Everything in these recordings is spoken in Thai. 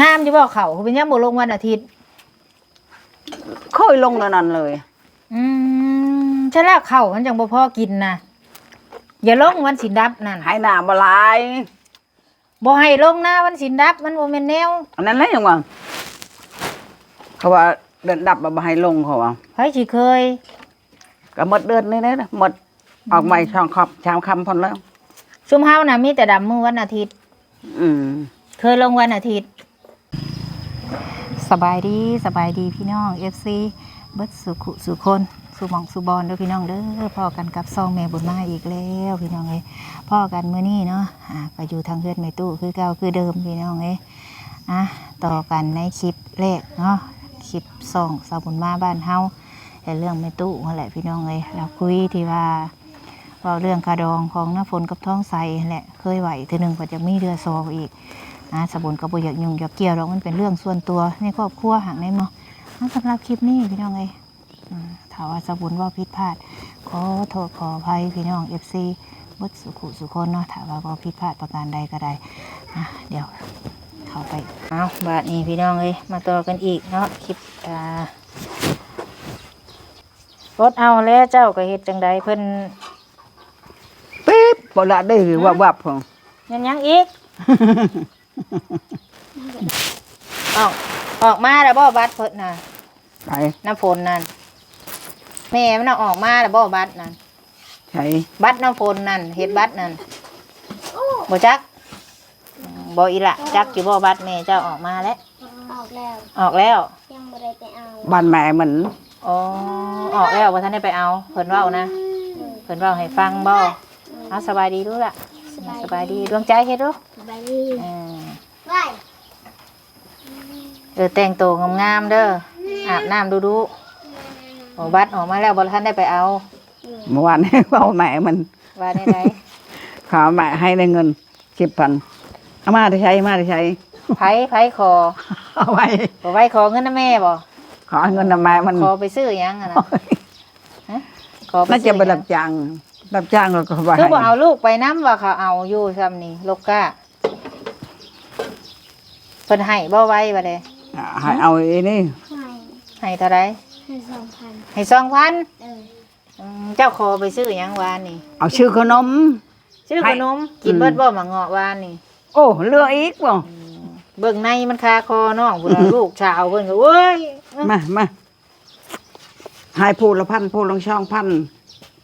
งามที่บอกเขาคือเป็นยังบ่ลงวันอาทิตย์ เคยลงแล้วนั่นเลย อืมใช่แล้วเขามันจังบ่พอกินนะอย่าลงวันสินดับนั่นให้หน้าบ่หลายบ่ให้ลงหน้าวันสินดับ มันบ่แม่นแนวอันนั้นแหละยังว่าเขาว่าเดือนดับบ่ให้ลงเขาว่าไผสิเคย ก็หมดเดือนนี้นะหมดออกใหม่ช่องคอบชามคำพอนแล้ว ซุมเฮาน่ะมีแต่ดำมือวันอาทิตย์ อืม เคยลงวันอาทิตย์ สบายดีสบายดีพี่น้อง FC เบิดสุขุสุคนสุมองสุบอลเด้อพี่น้องเด้อพ่อกันกับซองแม่บุญมาอีกแล้วพี่น้องเอ้พ่อกันเมื้อนี้เนาะอ่าก็อยู่ทางเฮือนแม่ตู้คือเก่าคือเดิมพี่น้องเอ้อะต่อกันในคลิปแรกเนาะคลิปซองสาวบุญมาบ้านเฮาแต่เรื่องแม่ตู้นั่นแหละพี่น้องเอ้เราคุยที่ว่าเว่าเรื่องคาดองของน้าฝนกับท้องใสนั่นแหละเคยไหวทีนึงก็จะมีเรือโซอีก นะสบุนกับบุอยากยุ่งอยากเกี่ยวหรอกมันเป็นเรื่องส่วนตัวในครอบครัวห่างในเนาะเอาสำหรับคลิปนี้พี่น้องเอ้ยอืมถ้าว่าสบุนเว่าผิดพลาดขอโทษขออภัยพี่น้องเอฟซีบดสุขุสุคนเนาะถ้าว่าเว่าผิดพลาดประการใดก็ได้อะเดี๋ยวเข้าไปเอาบาดนี้พี่น้องเอ้ยมาต่อกันอีกเนาะคลิปอ่ารถเอาแล้วเจ้าก็เฮ็ดจังใดเพิ่นปิ๊บบ่ละได้หรือว่าวับของยังยังอีก ออกออกมาแล้วบ่บัตรเพิ่นน่ะไปน้ำฝนนั่นแม่มันเอาออกมาแล้วบ่บัตรนั่นใช้บัตรน้ำฝนนั่นเฮ็ดบัตรนั่นบ่จักอืมบ่อีละจักอยู่บ่บัตรแม่เจ้าออกมาแล้วออกแล้วออกแล้วยังไม่ได้ไปเอาบ้านแม่มันอ๋อออกแล้วบ่ทันได้ไปเอาเพิ่นเว้านะเพิ่นเว้าให้ฟังบ่เอาสบายดีดูล่ะสบายดีดวงใจเฮ็ดดูไปดีอืมไป เออแต่งตัวงามๆเด้ออาบน้ำดูดูโอ้บัตรออกมาแล้วบรท่านได้ไปเอาเมื่อวานนี้เอาแม่มันว่าได้ไหนขอแม่ให้ได้เงินสิบพันเอามาได้ใช้มาได้ใช้ไผไผคอเอาไว้บ่ไว้ขอเงินนะแม่บ่ขอเงินนะแม่มันขอไปซื้อหยังอะนะฮะขอไปน่าซื้จะอไปหยัรังบจ้างรับจ้างเราก็ไปคือบ่เอาลูกไปน้ำว่าเขาเอาอยู่ซ้ำนี่ลูกก้า เพิ่นให้บ่ไว้บ่เด้ให้เอาไอ้นี่ให้ให้เท่าไรให้สองพันให้สองพันเอออืมเจ้าขอไปซื้อหยังวานนี่ เอาชื่อขนม ซื้อให้ขนมกินอืมเบิดบ่มาเงาะวานนี่ โอ้เลือกอีกบ่เบิ่งในมันคาคอน้องพุ่นน่ะลูกชาวเพิ่นก็เว้ยมามาให้พูดละพันพูดละช่องพัน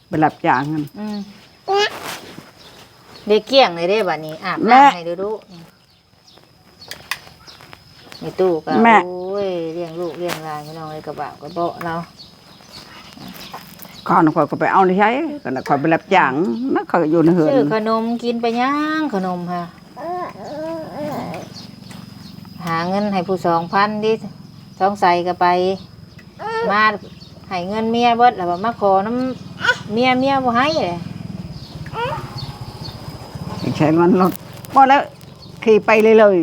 ไปรับจ้างกัน อืมเด็กเกี้ยงเลยเด้บัดนี้อาบแม่ น้ำให้ดูดู มีตู้ก็แม่ โอ้ยเลี้ยงลูกเลี้ยงหลานพี่น้องเลยกระบะกระเบาะเราก่อนข่อยก็ไปเอาได้ใช้ก็น่ะข่อยไปรับจ้างนักข่อยก็อยู่ในเฮือน ซื้อขนมกินไปย่างขนมค่ะเออเออเออหาเงินให้ผู้สองพันดิท้องใส่ก็ไป มาให้เงินเมียเบิดแล้วก็มาขอน้ำเมียเมียบ่ให้เลยใช้มันรถพอแล้วขี่ไปเลยเลย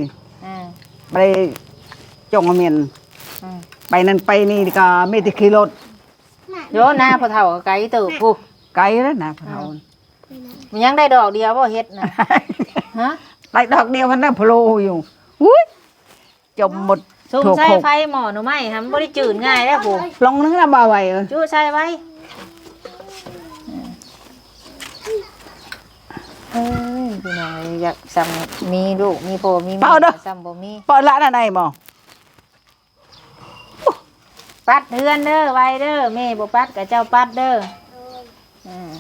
อ่าไป จงเมียนอืมไปนั่นไปนี่ก็ไม่ได้ขี่รถโยนหน้าพอเท่ากับไก่ตื่นปุ๊ไกลแล้วนะพะเรามันยังได้ดอกเดียวบ่เฮ็ดนะฮะไล่ดอกเดียวมันน่ะโผล่อยู่อุ้ยจมหมดซุ่มถั่วใส่โขกไฟหม้อหนูไหมทำบ่ได้จืดง่ายแล้วผู้ลงนึงนะบ่าวไว้เออจู้ใส่ไว้เอ้ยพี่น้องเอ้ยอยากซ้ำมีลูกมีพ่อมีแม่ซ้ำบ่มีเปิดละนั่นไหนบ่ ปัดเฮือนเด้อไว้เด้อแม่บ่ปัดกับเจ้าปัดเด้ออืม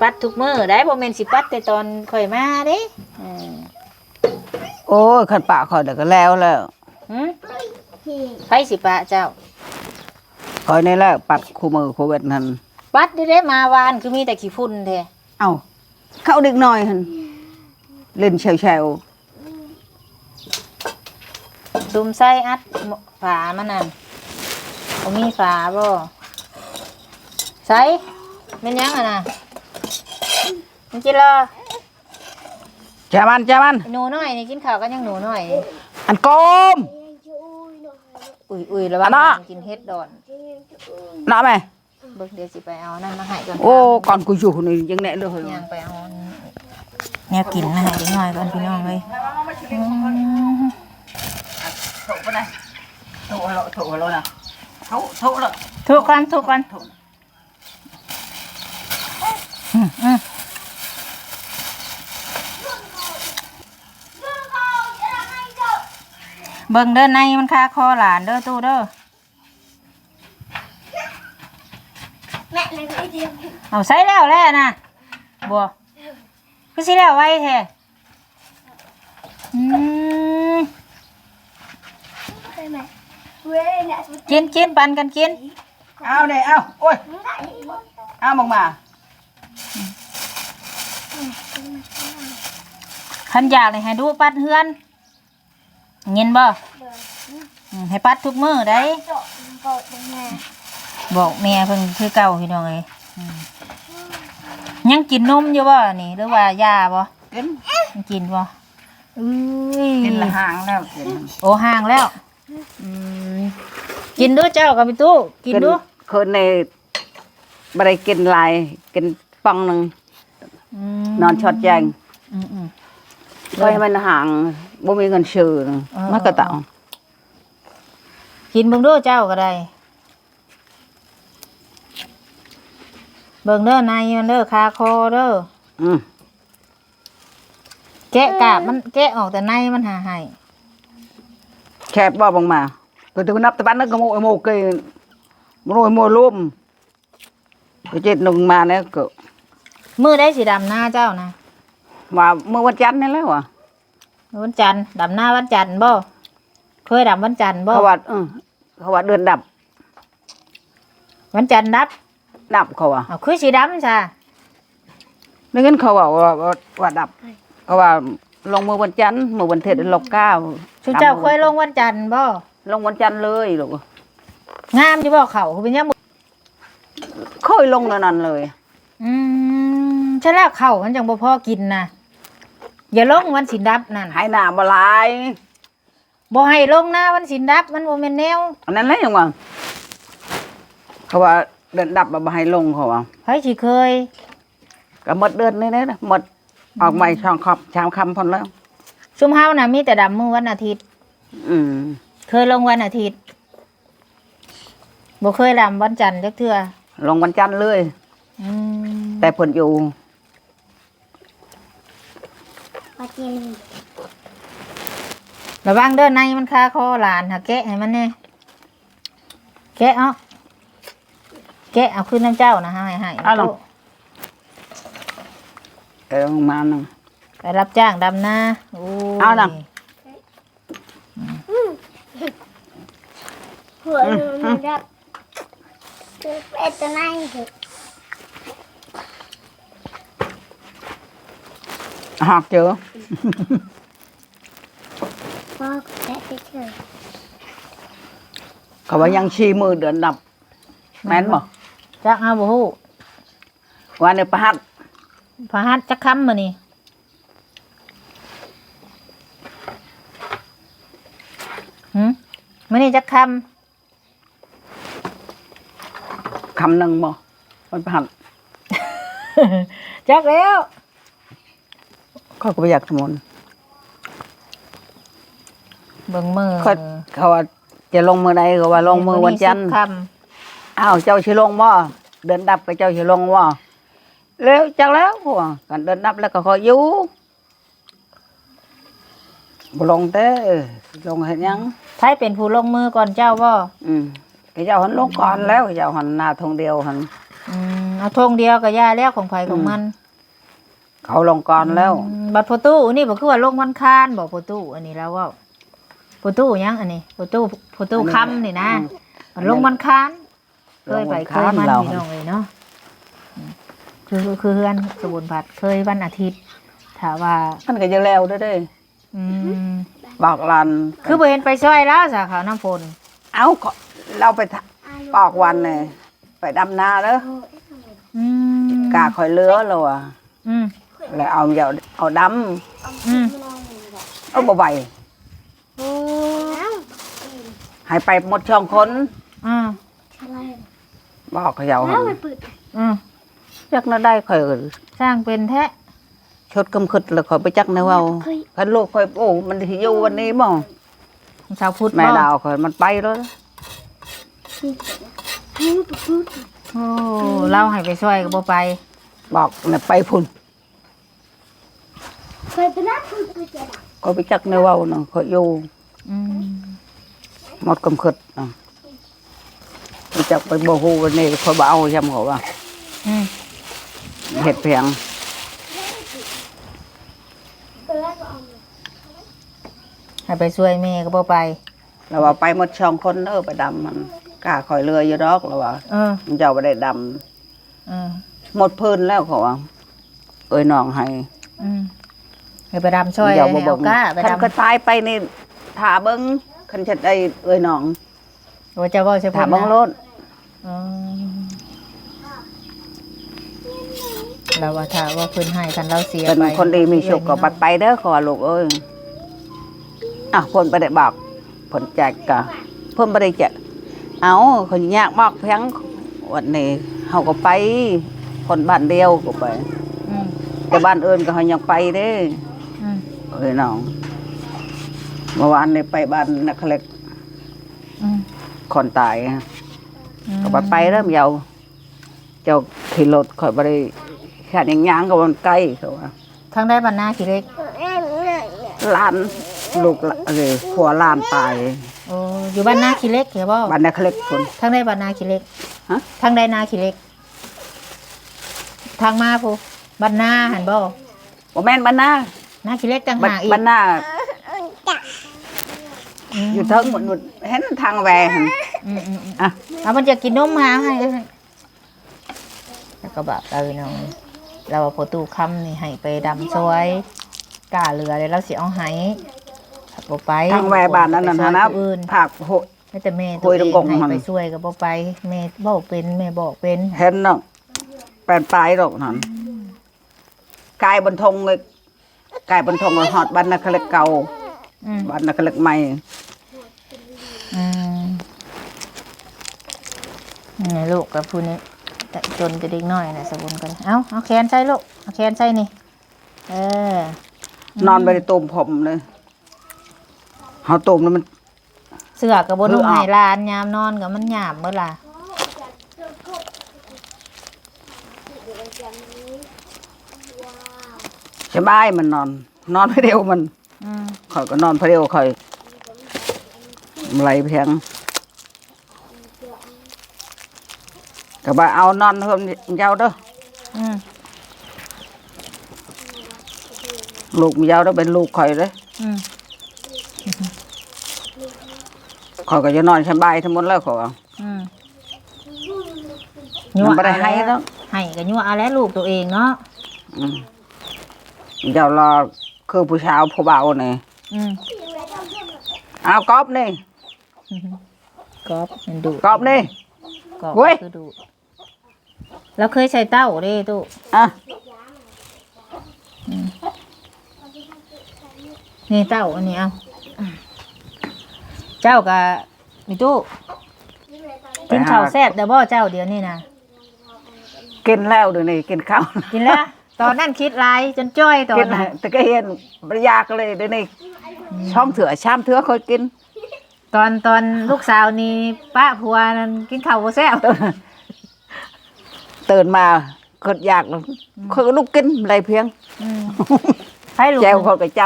ปัดทุกมื้อได้บ่แม่นสิปัดแต่ตอนข่อยมาเด้อืมโอ้ยขันปากข่อยเดี๋ยวก็แล้วแล้วหึที่ไผสิปะเจ้า ข่อยนี่แหละปัดคู่มือคู่เวทนั่นปัดได้ได้มาวานคือมีแต่ขี้ฝุ่นแท้เอ้าเข้าเด็กน้อยหั่นเล่นแชว ซุมใส่อัดฝามันนั่นบ่มีฝาบ่ใส่แม่นยังอะน่ะมันจิรอๆแจมันแจมันหนูน้อยนี่กินข้าวกันยังหนูน้อยนี่อันโกมยังจะอุ้ยหน่อยอุ้ยอุ้ยระวังอันน่ะมันกินเฮ็ดดอนยังจะอุ้ยนะแม่เบิ่งเดี๋ยวสิไปเอานั่นมาให้ก่อนโอ้ก่อนกูอยู่นี่ยังแน่เลยย่างไปเอาแนวกินมาให้เด็กน้อยก่อนพี่น้องเลย อืมโถไปไหนโถโลโถโลนะโถโถโลถูกกันถูกกันอืมอืมเบิ่งเด้อในมันคาคอหลานเด้อตู้เด้อแม่เลยไม่เดียวเอาใส่แล้วแล้วนะบัวคือสิแล้วไว้แท้อืม ใช่ไหมเว้ยเนี่ยสุด กินกินปันกันกิน เอาเนี่ยเอาโอ้ยไหนเอามองมาขันอยากเลยให้ดูปัดเฮือนเงินบ่อืมให้ปัดทุกมือได้เจาะกดตรงแม่บอกแม่เพิ่นคือเก่าพี่น้องเอ้ยอืมยังกินนมอยู่บ่นี่หรือว่ายาบ่กินยังกินบ่อุ้ยกินละหางแล้วกินโอ้ห่างแล้วอืม กินดูเจ้ากับพี่ตู้กินดูคืนในบ่ได้กินหลายกินปองหนึงมนอนช็อตแจงอืมอืมก็ให้มันห่างบ่มีเงินซื้อเออมันก็ต้องกินเบิ่งดูเจ้าก็ได้เบิ่งเด้อในมันเด้อคาคอเด้ออืมแกะกาบมันแกะออกแต่ในมันหาให้ แคบบ่บังมาก็ถึงนับตะบันนั้นก็โมโมเกยโมโมโมลุ่มก็เจ็ดลงมาแล้วก็มือได้สีดำหน้าเจ้านะว่าเมื่อวันจันทร์นี่แล้วอะวันจันทร์ดำหน้าวันจันทร์บ่เคยดำวันจันทร์บ่เขาว่าเออเขาว่าเดือนดับ วันจันทร์ดับ ดับเขาว่าเอาคือสีดำจ้ะดังนั้นเขาว่าว่าว่าว่าดับ เขาว่าลงมือวันจันทร์มือวันเทศลกเก้า ชุเจ้าเคยลงวันจันทร์บ่ลงวันจันทร์เลยลูกงามอยู่บ่เขาคือเป็นยังบ่เคยลงนั่นนั่นเลย อืมใช่แล้วเขามันจังบ่พอกินนะอย่าลงวันสินดับนั่นหายหน้าบ่หลายบ่ให้ลงหน้าวันสินดับมันบ่แม่นแนวอันนั้นแหละยังว่าเขาว่าเดือนดับบ่ให้ลงเขาว่าไผสิเคย ก็หมดเดือนนี้นะหมดออกใหม่ช่องคอบชามคำพอนแล้ว ชุมเฮาน่ะมีแต่ดำมื้อวันอาทิตย์ อืมเคยลงวันอาทิตย์บ่เคยดำวันจันทร์จักเทื่อลงวันจันทร์เลย อืมแต่ผลอยู่ปลาจีนระวังเด้อในมันคาคอหลานหาแกะให้มันแน่แกะเอาแกะเอาขึ้นน้ำเจ้านะให้ให้เอาลง เออลงมาหนึ่ง ไปรับจ้างดำนาโอ้ยเอาน่ะ หัวมันดับเป็ดตัวไหนเถอะหอกเจอพ่อแค่เฉยเขาว่ายังชีมือเดือนดับแม่นบ่จักเอาบ่ฮู้วันนี้ประหัดพาหัดจักคำมื้อนี้หึ มื้อนี้จักคคำหนึ่งบ่วันประหัดำจักแล้วเขาก็ไปอยากสมุนเบิ่งมือเขาเขาว่าจะลงมือใดก็ว่าลงมือวันจันทร์มื้อสิบคอ้าวเจ้าชิลงบ่เดือนดับกับเจ้าชิลงบ่แล้วจักแล้วพวกกันเดือนดับแล้วก็ขออยู่ บ่ลงเต้ลงเห็นยังำไผเป็นผู้ลงมือก่อนเจ้าบ่อืมก็เจ้าหันลงก่อนแล้วก็เจ้าหันหน้าทงเดียวหันอืมเอาธงเดียวก็ย่าแล้วของไผของมันเขาลงก่อนแล้วอืมบัตรโฟตู้นี่บอกคือว่าลงวันคานบอกโฟตู้อันนี้แล้วว่าโฟตู้ยังอันนี้โฟตู้โฟตู้คำนี่นะอืมมันลงวันคานเคยไปลงวันเคค้ายนมันเรา พี่น้องเลยเนาะอืมคือคือคือเฮือนสมุนผัดเคยวันอาทิตย์ถามว่ามันก็จะแล้วเด้อเด้อื มบอกหลานคือบ่เห็นไปช่วยแล้วสาขาวน้ำฝนเอ้าก็เราไปทะปอกวันเลยไปดำนาเด้ออืมกาคอยเลือแล้วอะอืม แล้วเอาเอาเอาดอืมำเอาบ่ไหวโอ้ยให้ไปหมดช่องคนอ่าอะไรบอกเขาเจ้าหัแล้วนมันปืดอืมจักน่าได้ค่อยสร้างเป็นแท้ ชดกำคึดแล้วข่อยไปจักแนวเว้าคันลูกข่อยโอ้ มันสิอยู่วันนี้บ่ชาวพุทธแม่บ่ดาวข่อยมันไปแล้วนะพูดพูดโอ้เล่าให้ไปช่วยก็บ่ไป บอกน่ะไปพุ่นเคยเป็นนักพูดตัวเจ็ดข่อยไปจักแนวเว้าน่ะข่อยอยู่อืมหมดกำคึดน่ะไปจักไปบ่ฮู้วันนี้ข่อยบ่เอายำเขาว่าอืมเฮ็ดเพียง ตัวแรกก็เอา ให้ไปช่วยแม่ก็บ่ไปแล้วว่าไปหมดช่องคนเด้อไปดำมันกล้าข่อยเรืออยู่ดอกแล้วว่าเออเจ้าบ่ได้ดำเออหมดพื้นแล้วเขาว่าเอ้ยน้องให้อืมให้ไปดำช่วยเจ้าบ่ให้เบิ่เอางก้าไปคันดำก็ตายไปนี่ถ้าเบิ่งคันจะได้เอ้ยน้องว่าจะว่าใช่ถ้าพุ่นเบิ่งนะโลดอืมเราว่าถ้าว่าเพิ่นให้คันเราเสียเป็นไปคนดีมีโชคก็ปัดไปเด้อขอลูกเอ้ย อะเพิ่นบ่ได้บอกเพิ่นแจกก็เพิ่นบ่ได้แจกเอาคนยากบอกเพียงวันนี้เฮาก็ไปคนบ้านเดียวก็ไปอืมแต่บ้านอื่นก็เฮายังไปเด้อืมเอ้ยน้องเมื่อวานนี่ไปบ้านนักเล็กอืมคนตายอะอืมก็บ่ไปเริ่มเยาเจ้าขี่รถข่อยบ่ได้แค่ยังย่างก็มันใกล้เขาว่าทางได้บรรณาขี้เล็กหลาน ลูกหลานเอ้ยผัวหลานตายโอ้อยู่บ้านนาขี้เล็กเหรอบ่บ้านนักเล็กคน ทางได้บรรณาขี้เล็กฮะ ทางได้นาขี้เล็ก ทางมาผู้บรรณาหันบ่บ่แม่นบ้านนานาขี้เล็กต่างบ้านหากอีกบ้านนามอยู่เทิงหมดหมดเห็นทางแหวหั่นอืมอืมอืมอะ เอามันจะกินนมมาให้ให้แล้วก็แบบเออน้องเราเอาประตูคำนี่ให้ไปดำซวยกล้าเรือเลยเราสิเอาให้ถ้า บ่ไปทางแหวบ้านนั้นน่ะไปช่วยนะผู้อื่นภาคโห ไม่แต่แม่คุตัวยเองตรงๆให้มัน ไปช่วยก็บ่ไปแม่บอกเป็นแม่บอกเป็นเห็นเนาะแปลนปลายดอกนั่นกายบนทงเลยกายบนทงเลยฮอดบ้านนักเล็กเก่าอืมบ้านนักเล็กใหม่อืมนี่ลูกกับผู้นี้แต่จนจะเด็กน้อยนะสบุนกันเอาเอาแขนใส่ลูกเอาแขนใส่นี่ เออนอนไปในตูมผมเลย เฮาตูมแล้วมัน เสือกับบนคือหเอาายลานยามนอนกับมันหยาบเมื่อล่ะสบายมันนอน นอนไปเดียวมันอืมข่อยก็นอนไปเดียวข่อยไหลเพียงก็บ่าเอานอนเพิ่มยาวเด้ออืมลูกมียาวเด้อเป็นลูกข่อยเด้ออืม ข่ อยก็จะนอนสบายทั้งหมดแล้วข่อยว่าอืมมันบ่ได้ให้แล้วให้กับยั่วเอาแล้วลูกตัวเองเนาะอืมเดี๋ยวรอคือผู้ชายผู้เบานี่อืมเอากอบนี่กอบมันดูดกอบนี่กอบเว้ย คือดูดเราเคยใส่เต้าเด้ตู้อะนี่เต้าอันนี้เอา เจ้ากับมีตู้กินข้าวแซ่บแต่บ่เจ้าเดี๋ยวนี้นะกินแล้วเดี๋ยวนี้กินข้าวกินแล้ว ตอนนั้นคิดลายจนจ้อยตอกินนนั้นแต่ก็เห็นบรยากเลยเดี๋ยวนี้ช่องเถื่อชามเถื่อค่อยกิน ตอนตอนลูกสาวนี่ป้าผัวนั่นกินข้าวบ่แซ่บตื่นมาเกิดอยากแล้วค่อยก็ลุกกินอะไรเพียงอืมไผ่ลูกแจวเขาก็จ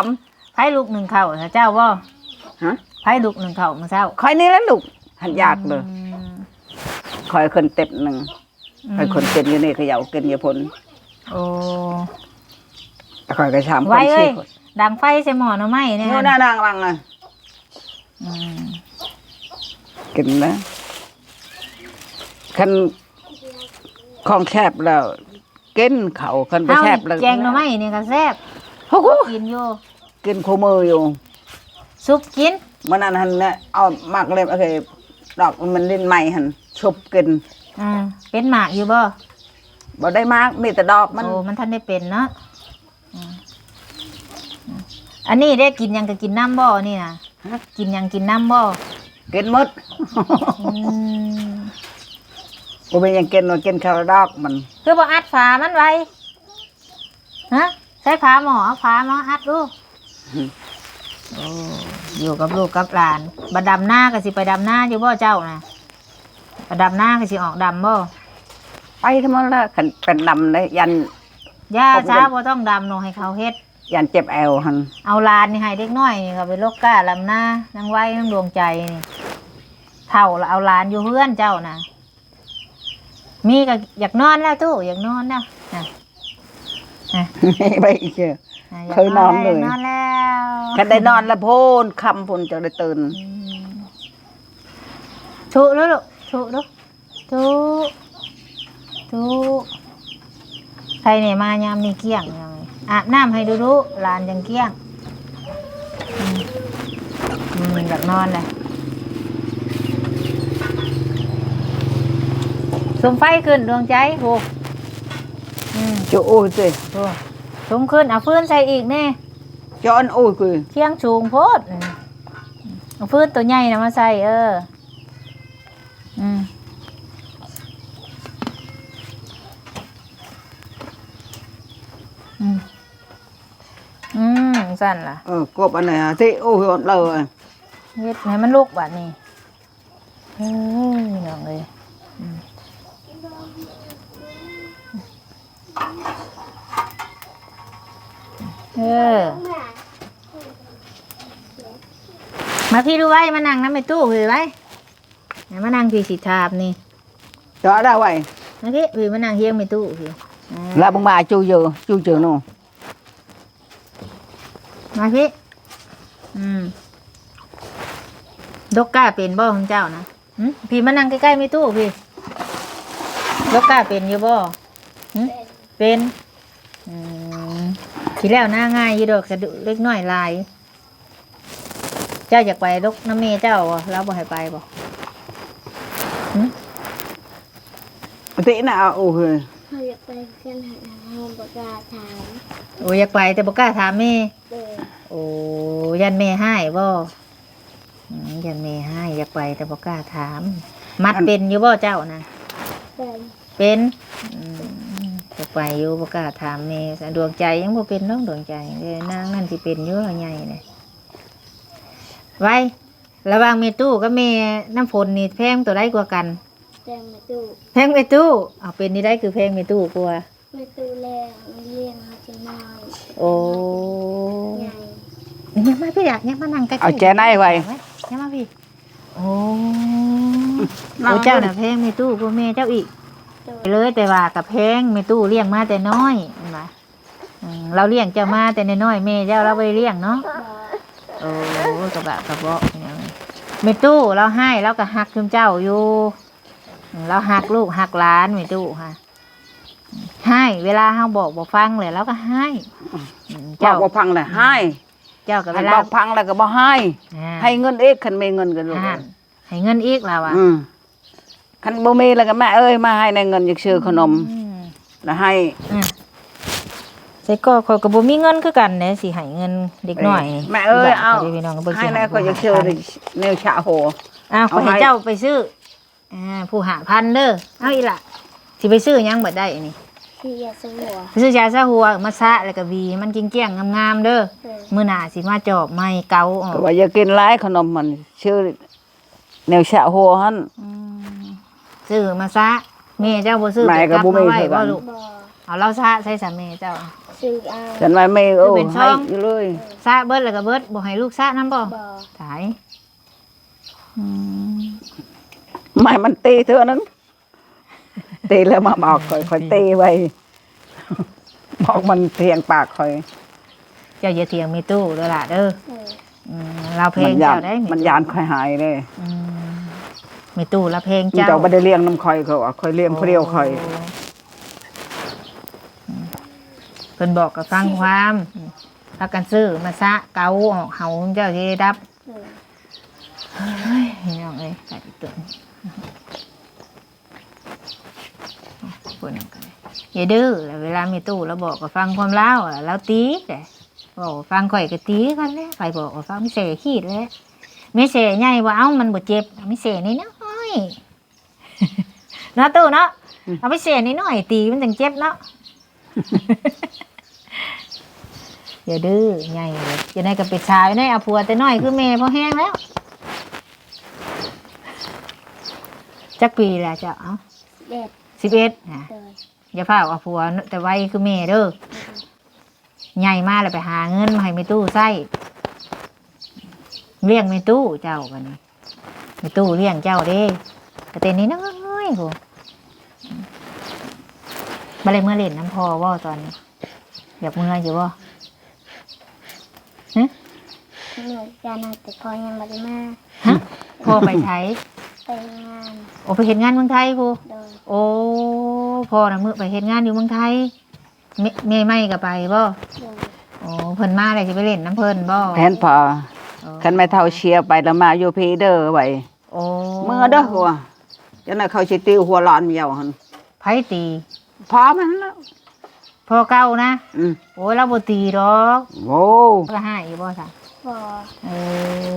ไผ่ลูกหนึ่งข้าวนะเจ้าบ่ำฮะ ไผ่ลูกหนึ่งข้าวมื้อเช้าค่อยนี่แหล้วลูกหันอยากเลยอืมคอยคนเต็บหนึ่งคอยคนเต็มอยู่นี่เขย่ากินอยาพนโอ้คอยกระชามคไว้นเอ้ชี้ยดังไฟใส่หม้อหน่อไม้เนี่ยนู่นน่านางวังอะอืมกินนะคันของแคบแล้วกินเขาคันไปเอาแคบแล้วแกงหน่อไม้นี่ก็แซ่บโอ้โหกินอยู่กินคู่มืออยู่ซุปกิน มันนั่นหันเนี่ยเอามากเลยโอเคดอกมันลิ้นใหม่หันชุบกินอ่าเป็นหมากอยู่บ่บ่ได้มากมีแต่ดอกมันโอ้มันท่านได้เป็นเนาะอืมอืมอันนี้ได้กินหยังก็กินน้ำบ่นี่นะกินหยังกินน้ำบ่กินหมดอืมบ่เป็นหยังกินว่ากินข้าวดอกมันคือบ่อัดฝามันไว้ฮะใช้ฟ้าหมอเอาฟ้ามาอัดดูโอ้ อยู่กับลูกกับหลานบัดดำหน้าก็สิไปดำหน้าอยู่บ่เจ้านะบัดดำหน้าก็สิออกดำบ่ไปทั้งหมดแล้วขันเป็นดำเลยยันย่าขอบคุณช้าบ่ต้องดำลงให้เขาเฮ็ด ยันเจ็บแอวหันเอาลานนี่ให้เด็กน้อยนี่ก็ไปลกก้าลำหน้านางไว้นางดวงใจนี่เท่าแล้วเอาลานอยู่เพื่อนเจ้านะมีก็อยากนอนแล้วตู้อยากนอนแล้วนะนะไปอีกเชื่อนะ เคยนอนเลยากนอนแล้วกันได้นอนแล้วโพนคำพนจะได้ตื่นอืมถูกแล้วลูกถูกลูกถูกถูกใครเนี่ยมายามนี่เกลี้ยงยังไงอาบน้ำให้ดูดูลานยังเกลี้ยงอืมอืมอยากนอนเลยสมไฟขึ้นดวงใจโหอืมจะโอ้ยสิโห สมขึ้นเอาฟืนใส่อีกแน่จอนโอ้ยคือเที่ยงสูงโพดอืมเอาฟืนตัวใหญ่นะมาใส่เออ อืมอืมอืมสั่นล่ะเออกบอันไหนอะที่โอ้ยอ่อนเลยเฮ็ดให้มันลุกแบบนี้เฮ้ยน้องเลยอืม เออ มาพี่ดูไว้มานั่งน้ำในตู้คือไว้ไหนมานั่งพี่สิทาบนี่จอได้ไว้มาพี่พี่มานั่งเฮียงในตู้พี่อ่าแล้วบังมาจูเยอะจูเจอนู่นมาพี่ อืม ดกก้าเป็นบ่ของเจ้านะหึพี่มานั่งใกล้ๆไม่ตู้พี่ ดกก้าเป็นอยู่บ่หึเป็น อืม ทีแล้วหน้าง่ายอยี่ดอกกระดูกเล็กน้อยลาย เจ้าอยากไปดกน้ำเมเจ้าบ่เราบ่ให้ไปบ่ตีน่ะโอ้ยเขาอยากไปเพื่อนหาห้องประกาศถามโอ้ยอยากไปแต่บ่กล้าถามแม่เดินโอ้ยันแม่ให้บ่อืมยันแม่ให้อยากไปแต่บ่กล้าถาม มัดเป็นอยู่บ่เจ้านะเดินเป็น อืมอยากไปอยู่บ่กล้าถามแม่ซะดวงใจยังบ่เป็นน้องดวงใจเลยนางนั่นสิเป็นอยู่ใหญ่เลยไว้ ระหว่างแม่ตู้กับแม่น้ำฝนนี่แพงตัวใดกว่ากันเดินมาตู้แพงแม่ตู้เอาเป็นนี่ได้คือแพงแม่ตู้กว่ามาตู้แรงเลี้ยงเขาจะน้อยโอ้ใหญ่ยังมาพี่อยากยังมานั่งใกล้ๆเอาแจไหนไว้ยังมาพี่โอ้โอ้เจ้าน่ะแพงแม่ตู้กว่าแม่เจ้าอีกโดย เลยแต่ว่ากับแพงแม่ตู้เลี้ยงมาแต่น้อยเห็นไหมอืมเราเลี้ยงเจ้ามาแต่น้อยๆแม่เจ้าเราไปเลี้ยงเนาะบอกโอ้กระบะกระเบาะเนี่ยแม่ตู้เราให้เราก็หักคุมเจ้าอยู่อืมเราหักลูกหักหล้านแม่ตู้ค่ะให้เวลาเฮาบอกบอกฟังเลยเราก็ให้อืมบอเจ้ากว่าพังเลยให้เจ้ากับเวให้ลาบอกพังแล้วก็บอกให้อ่าให้เงินเอกคันไม่เงินกันลูกอ่าให้เงินอีกแล้วอะอืม คันบ่มีแล้วก็แม่เอ้ยมาให้ในเงินอยากซื้อขนมอืมแล้วให้อะใส่ก็คอยกับบ่มีเงินคือกันเด้สิให้เงินเด็กน้อยนี่แม่เอ้ยเอาดี๋ยวพี่น้องก็เบิ่งสิให้ในคนอยากซื้อแนวชาโห อ้าวเอาขอให้ให้ เจ้าไปซื้ออ่าผู้หาพันเด้อเอาอีหล่ะสิไปซื้อหยังบ่ได้อันนี่ที่ยาสมัวไปซื้อยาซะหัวมาซะแล้วก็หวีมันเกลี้ยงๆงามๆเด้อเดินมื้อหน้าสิมาจอบไม้เกาออกก็ว่าอย่ากินหลายขนมมันชื่อแนวชาโหหั่นอืม ซื้อมาซะแม่เจ้าบ่ซื้อแม่ก็ลับบ่มีมาไว้คือกับ่นลูกบอกเอาเราซะใส่สามีเจ้า ซื้อเอาฉันว่าไม่โอ้เป็นช่ให้อง อยู่เลยซะเบิดแล้วก็เบิดบ่ให้ลูกซะนํบ่บอกตายอืมไม่มันตีเธอนั้นตีแล้วมาบอกคอยคอยตีไว้บอกมันเทียงปากคอย เจ้าอย่าเถียงมีตู้เด้อล่ะเด้อเดินอืมเราเพลมังยาเจ้านได้มันยานคอยหายเลย อืม มีตู้ละเพลงมันเจ้าเจ้าไม่ได้เลี้ยงน้ำคอยเขาอะคอยเลี้ยงเพรียวคอยอืมเพิ่นบอกกับฟังความถ้ากันซื้อมาซะเกาออกเฮาเจ้าสิได้รับเดินเฮ้ยพี่น้องเอ้ยกัดอีกตัวปวดกันอย่าดื้อแล้วเวลามีตู้เราบอกกับฟังความเล่าอะเราตีแต่บอกว่าฟังข่อยก็ตีกันเลยใครบอกว่าฟังไม่เสขีดเลยไม่เสใหญ่ว่าเอ้ามันบ่เจ็บไม่เสนี่น้ อยเนาะตู้เนาะเอาไม่เสนี่น้อยตีมันจังเจ็บเนาะอย่าดื้อใหญ่เลยจะได้กับเป็ดชายได้เอาผัวแต่น้อยคือแม่พอแห้งแล้วจักปีแหละจะเอาเด็ดสิบเอ็ดนะโดยอย่าพาเอาผัวแต่ไว้คือแม่เด้อใหญ่มากเลยไปหาเงินมาให้ไม่ตู้ใส่เลี้ยงไม่ตู้เจ้ากันนี้ไม่ตู้เลี้ยงเจ้าเด้กระเตนนี้น้อยๆโหมาเลยเมื่อเล่นน้ำพอว่าตอนนี้อยากเมื่ออยู่ว่าเมื่อจานาแต่พอยังไม่ได้มาฮะพ่อไปใช้ไปงานโอ้ไปเห็นงานเมืองไทยพูโดยโอ้พ่อนะมือไปเห็นงานอยู่เมืองไทยเมเมย์ไม่ก็ไปบ่โดยโอ้เพิ่นมาเลยจะไปเล่นน้ำเพิ่นบ่แผนพอโอ้คันไม่เท่าเชียร์ไปแล้วมาอยู่พีเด้อไว้โอ้เมื่อเด้อหัวจังได๋เขาสิติวหัวร้อนเมียวหั่นไผตีพอมันแล้วพ่อเก่านะอืมโอ้ยเราบ่ตีดอกโอ้ก็ให้อยู่บ่ซะบอเอ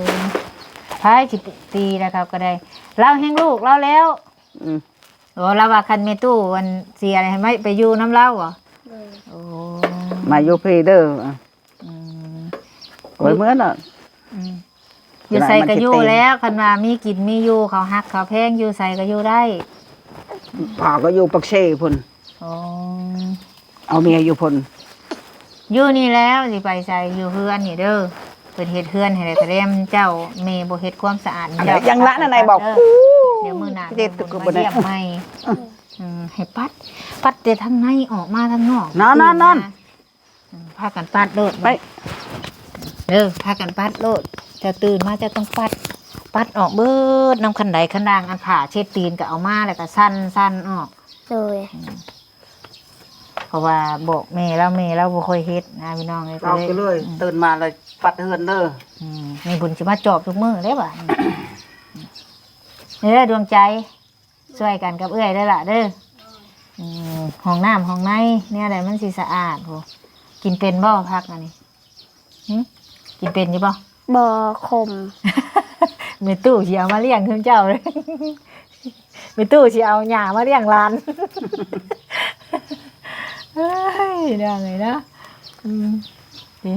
อไผสิตีแล้วครับก็ได้เราแห่งลูกเราแล้วอืมโอ้เราว่าคันแม่ตู้วันเสียอะไรให้ไม่ไปอยู่น้ำเล่าเหรอโดยโอ้มาอยู่พีเด้ออืมโอ้ยเมื่อน่ะอืม อยู่ใส่ก็อยู่มันสิเต็มแล้วคันว่ามีกินมีอยู่เขาฮักเขาแพงอยู่ใส่ก็อยู่ได้พ่อก็อยู่ปักเซ่พุ่นโอ้เอาเมียอยู่พุ่นอยู่นี่แล้วสิไปใส่อยู่เฮือนนี่เด้อเป็นเฮ็ดเฮือนให้ได้แต่เรมเจ้าเมบ่เฮ็ดความสะอาดอะไรเจ้ายังละนั่นนายบอกเด้เดี๋ยวมื้อหน้าเด็ดเดี๋ยวตุกบุญบ่มาได้เยี่ยมใหม่อืมให้ปัด ปัดแต่ทางในออกมาทางนอกนอนนอนนอนอืมพากันปัดโลดไป เด้อพากันปัดโลดจะตื่นมาจะต้องปัด ปัดออกเบิดน้ำคันใดคันดางอันขาเช็ดตีนก็เอามาแล้วก็สั้นสั้นออก โดยเพราะว่าบอกแม่แล้วแม่แล้วบ่ค่อยเฮ็ดนะพี่น้องเลยเอาไปเลยตื่นมาเลยปัดเฮือนเด้ออืมมีบุญสิมาจอบทุกมื้อได้บ่ะนี่เด้อดวงใจช่วยกันกับเอื้อยได้อล่ะเด้ออืมห้องน้ำห้องในเนี่ยอะไรมันสิสะอาดโหกินเป็นบ่พักอันนี้หึ กินเป็นอยู่บ่บอคมเมตู้สิเอามาเลี้ยงเพิ่นเจ้าเลยเมตู้สิเอาหญ้ามาเลี้ยงหลานเฮ้ยเรื่องไงนะอืมดี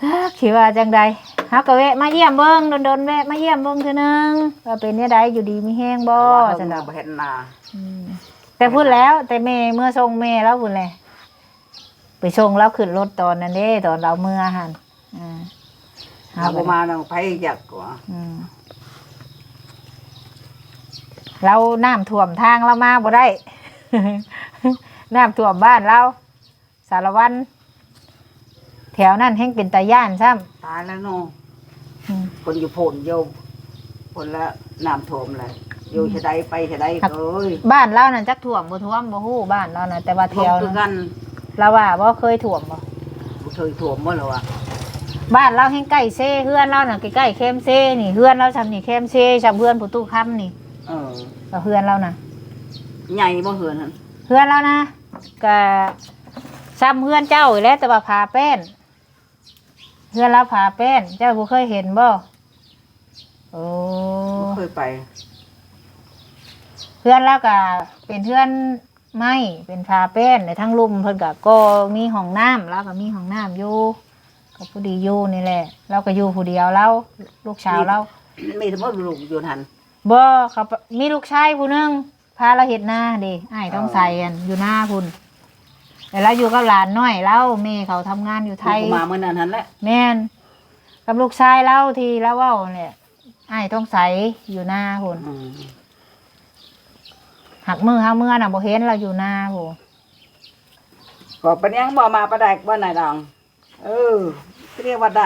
สักคิดว่าจังใดเฮาก็แวะมาเยี่ยมเบิ่งโดนๆแวะมาเยี่ยมเบิ่งเทื่อนึงว่าเป็นเนี่ยใดอยู่ดีมีแห้งบ่จัจังงได๋ดอกบ่เห็นหน้าอืมแต่พูดแล้วแต่แม่เมื่อส่งแม่แล้วพุ่นแหละ ไปส่งแล้วขึ้นรถตอนนั้นเด้ตอนเราเมื่อหั่นอ่าเอาบ่มาแล้วไผอยากกว่าอืมเราน้ำท่วมทางเรามาบ่ได้ น้ำท่วมบ้านเรา สารวัน แถวนั้นแห่งเป็นตาย่านซ้ตายแล้วเนาะำอืม คนอยู่โพนโยมผลละน้ำท่วมเลยอยู่ชะใดไปชะใดครับ เอ้ยบ้านเรานั่นจักท่วมบ่ท่วมบ่ฮู้บ้านเรานะแต่ว่าแถท่วมวคือกัน เราว่าบ่เคยท่วมบ่บ่เคยท่วมบ่ล่ะวะบ้านเราแห่งใกล้เซ่เฮือนเราน่ะใกล้ๆเข้มเซ่นี่เฮือนเราซำนี่เข้มเซ่ซำเฮือนผู้ตู้ค้ำนี่เออก็เฮือนเราน่ะใหญ่บ่เหือนหั่นเพื่อนแล้วนะก็ซ้ำเพื่อนเจ้าอยู่แล้วแต่ว่าพาแป้นเพื่อนเราพาแป้น เจ้าบ่เคยเห็นบ่โอ้บ่เคยไปเพื่อนเราก็เป็นเพื่อน ไม้เป็นพาแป้นในทั้งลุมเพิ่นก็ก็มีห้องน้ำแล้วก็มีห้องน้ำอยู่ก็ผู้ดีอยู่นี่แหละเราก็อยู่ผู้เดียวเราลูกสาวเรามีแต่บ่ลูกอยู่หั่นบ่เขามีลูกชายผู้หนึงพาเราเฮ็ดนาเด้อ้ายต้องใส่อันอยู่หน้าพุ่นแต่เราอยู่กับหลานน้อยเราแม่เขาทำงานอยู่ไทยกูมาเมื่อนั้นหั่นแหละแม่นกับลูกชายเล่าทีแล้วเว่าเนี่ยไอ้ายต้องใสอยู่หน้าพุ่นอืม หักมือห้ามือน่ะบ่เห็นเราอยู่หน้าพุ่นก็เป็นยังบ่มาประแดกบ่ไหนดอง เออเรียกว่าใด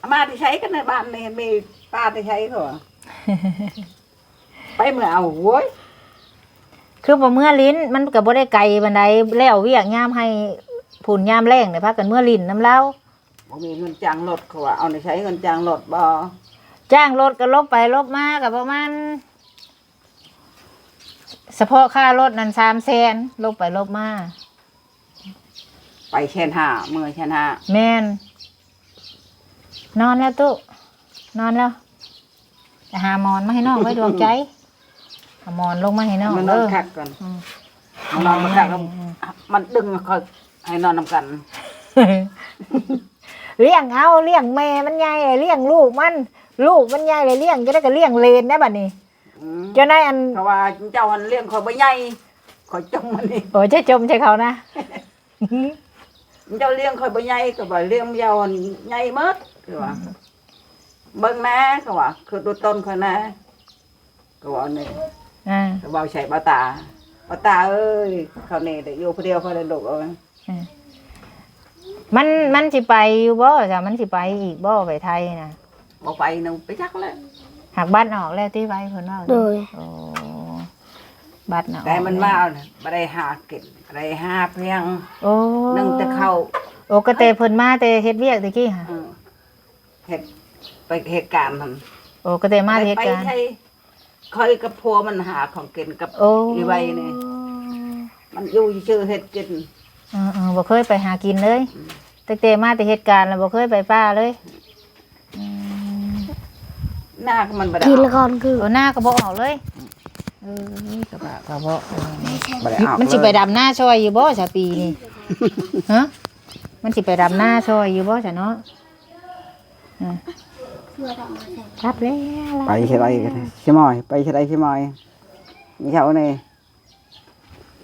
อามาที่ใช้กันในบ้านนี่มีป้าที่ใช้เขาอะ ไปเมื่อเอาโว้ยคือบ่เมื่อลิ้นมันก็บ่ได้ไกลบันไดแล้วเวียกยามให้ผุนยามแรงเนี่ยพักกันเมื่อลิ้นน้ำเล่าบ่มีเงินจ้างรถเขาว่าเอาในใช้เงินจ้างรถบ่จ้างรถก็ลบไปลบมาก็ประมาณ เฉพาะค่ารถนั่น3แสนลบไปลบมาไปเชนห้าเมื่อเชนห้าแม่นนอนแล้วตุ๊นอนแล้วจะหาหมอนมาให้น้องไว้ดวงใจเอาหมอนลงมาให้น้องมันนเด้อนอคักกันอืม มันนอนมาคักแล้วมันดึงเขาให้นอนนำกันเลี้ยงเอาเลี้ยงแม่มันใหญ่เลยเลี้ยงลูกมัน ลูกมันใหญ่เลยเลี้ยงจะได้ก็เลี้ยงเลนได้บัดนี้อืม เจ้านายอันเพราะว่าเจ้าหันเลี้ยงคอยบ่ใหญ่คอยจมมันนี่โอ้ใช่จมใช่เขานะ เจ้าเลี้ยงคอยบ่ใหญ่ก็บ่เลี้ยงเจ้าหันใหญ่หมดคือว่าเบิ่งแหน่ก็ว่าคือดูต้นคอยแหน่ก็ว่านี่อ่าก็ว่าใช้บ่ตาบ่ตาเอ้ยเขานี่ได้อยู่ผู้เดียวเขาได้ลูกเอามันมันสิไปอยู่บ่จ้ะมันสิไปอีกบ่ไปไทยนะบ่ไปนึงไปจักแล้ว หักบ้านออกแล้วที่ไว้เพิ่นว่าโดย โอ้บัตรออกแต่มันมาเอาน่ะบ่ได้หากินบ่ได้หาเพียงโอ้นึ่งแต่ข้าวโอ้ก็เตเพิ่นมาแต่เฮ็ดเวียกตะกี้ค่ะอืมเฮ็ดไปเหตุการณ์มันโอ้ก็เตมาแต่เฮ็ดไปการไทยคอยกับพัวมันหาของกินกับโอ้อีไว้นี่มันอยู่ชื่อเฮ็ดกิน เออเออบ่เคยไปหากินเลยตั้งแต่มาแต่เหตุการณ์แล้วบ่เคยไปป้าเลยอืม หน้าก็มันบ่ได้กินเอาละครคือโอ้หน้าก็บ่ออกเลยเออกระบะกระบะเออบ่ได้เอามันสิไปดำหน้าซอยอยู่บ่ชาปีนี่ฮะมันสิไปดำหน้าซอยอยู่บ่จ้ะเนาะอะรับแล้วไปใช่ไรกันใช่มอยไปใช่ไรใช่มอยมีเขานี่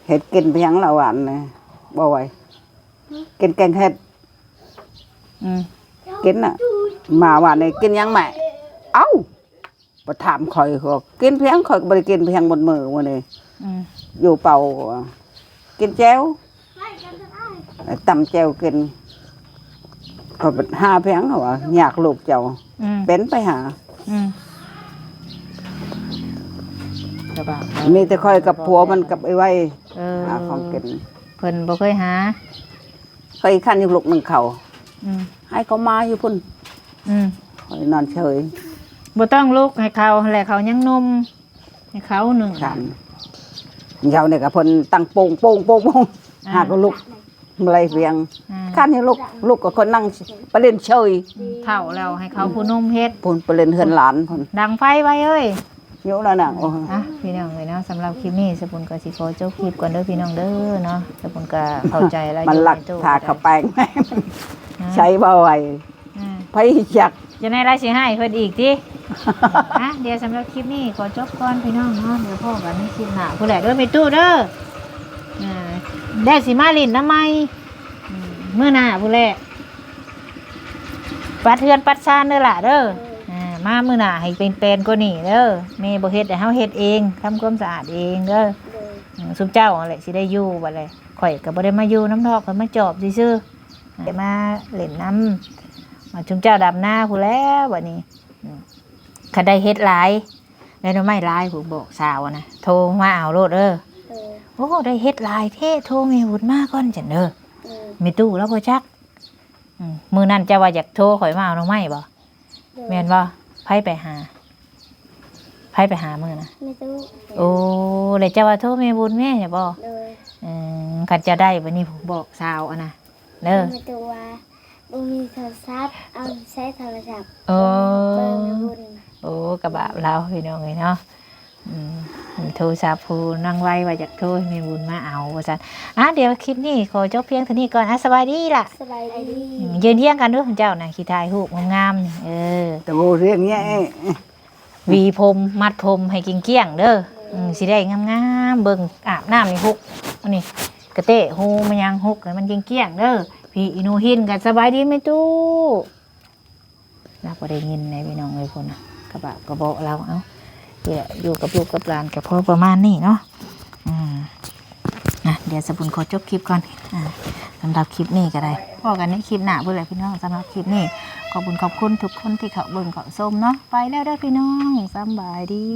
เฮ็ดกินเพียงละวันนะบ่ไหวกินแกงเฮ็ดอืมกินน่ะมาวันนี้กินยังแม่ เอ้าบ่ถามข่อยก็กินเพียงข่อยก็บ่ได้กินเพียงบนมือมื้อนี้อืมอยู่เป่า กินแจ้วตำแจ้วกินก็หาเพียงเขาว่าอยากลูกเจ้า อืมเป็นไปหา อืมกระบะมีแต่คอยกับผัวมันกับไอ้ไว้เออหาของกินเพิ่นบ่เคยหาเคยขั้นอยู่ลูกหนึ่งเขาอืมให้เขามาอยู่พุ่นอืมคอยนอนเฉย บ่ต้องลุกให้เขาแหละเขายังนมให้เขาหนึ่งฉันเจ้าเนี่ยกับเพิ่นตั้งโป่งโป่งโป่งโป่งหาก็ลูกอะไรเพียงอ่าขั้นให้ลูกลูกกับคนนั่งไปเล่นเฉยเท่าแล้วให้เขาผู้นมเฮ็ดพุ่นไปเล่นเฮือนหลานพุ่นดังไฟไว้เอ้ย อยู่แล้วน่ะโอ้อะพี่น้องเลยเนาะสำหรับคลิปนี้สปุนก็สิขอจบคลิปก่อนเด้อพี่น้องเด้อเนาะสปุนก็เข้าใจแล้วมันหลักอยู่ในตู้ถาเขาแป้งแม่มันนะใช้บ่ไหวอ่าไผจัก จะในรายสิให้เพิ่นอีกติอะเดี๋ยวสำหรับคลิปนี้ขอจบก่อนพี่น้องเนาะเดี๋ยวพ่อกันในคลิปหน้าผู้แหละเด้อไปตู้เด้ออ่าได้สิมาลินน้ำไม้อืมมื้อหน้าผู้แหละปัดเทือนปัดซานเด้อล่ะเด้ออ่ามามื้อหน้าให้เป็นเป็นกว่านี้เด้อแม่บ่เฮ็ดให้เฮาเฮ็ดเองทำความสะอาดเองเด้ออืมซุมเจ้าอะไรสิได้อยู่บัดเลยข่อยก็บ่ได้มาอยู่น้ำดอกข่อยมาจอบซื่อๆได้มาเล่นน้ำ มาชุมเจ้าดำหน้าผู้นแล้วบัดนี้อืมคันได้เฮ็ดหลายได้หน่อไม้หลายผู้บอกสาวนะโทรมาเอาโลดเด้อโอ้ได้เฮ็ดหลายเท่โทรแม่บุญมาก่อนจันเด้อมีตู้แล้วบ่จักอืมมื้อนั้นเจ้าว่าอยากโทรข่อยมาเอาหน่อไม้บ่แม่นบ่ไผไปหาไผไปหามื้อนะไม่ตู้โอ้เลยเจ้าว่าโทรแม่บุญแม่อย่าบ่โดยอืมขันจะได้วันนี้ผมบอกสาวอะนะเด้อไม่ตู้ว่า บ่มีโทรศัพท์เอาใช้โทรศัพท์โอ้เบิ่งบุญโอ้กระบะเราพี่น้องเลยเนาะอืมโทรศัพท์ผู้นั่งไว้ว่าจากโทรให้แมีบุญมาเอาว่าซั่นอะเดี๋ยวคลิปนี้ขอจบเพียงเท่านี้ก่อนอะสบายดีล่ะสบายดี อืมยืนเที่ยงกันด้วยเจ้านะขี้ทายหูปงามๆนี่เออ แต่โมเรียงเนี้ยหวีผมมัดผมให้กินเกลี้ยงๆเด้ออืมสิได้งามๆเบิ่งอาบน้ำนี่ฮุกอันนี้กระเตะหูมันยังฮุกให้มันเกลี้ยงๆเด้อ พี่อินูหินกันสบายดีไหมตู้เราก็ได้ยินในพี่น้องเลยคนน่ะกระบะกระเบาเราเอาเดี๋ยวอยู่กับลูกกับหลานกับพ่อประมาณนี้เนาะอืมนะเดี๋ยวสบุญขอจบคลิปก่อนอ่าสำหรับคลิปนี้ก็ได้พ่อกันในคลิปหน้าเพื่อนแหละพี่น้องสำหรับคลิปนี้ขอบคุณขอบคุณทุกคนที่เขาเบิ่งเขาส้มเนาะไปแล้วเด้อพี่น้องสบายดี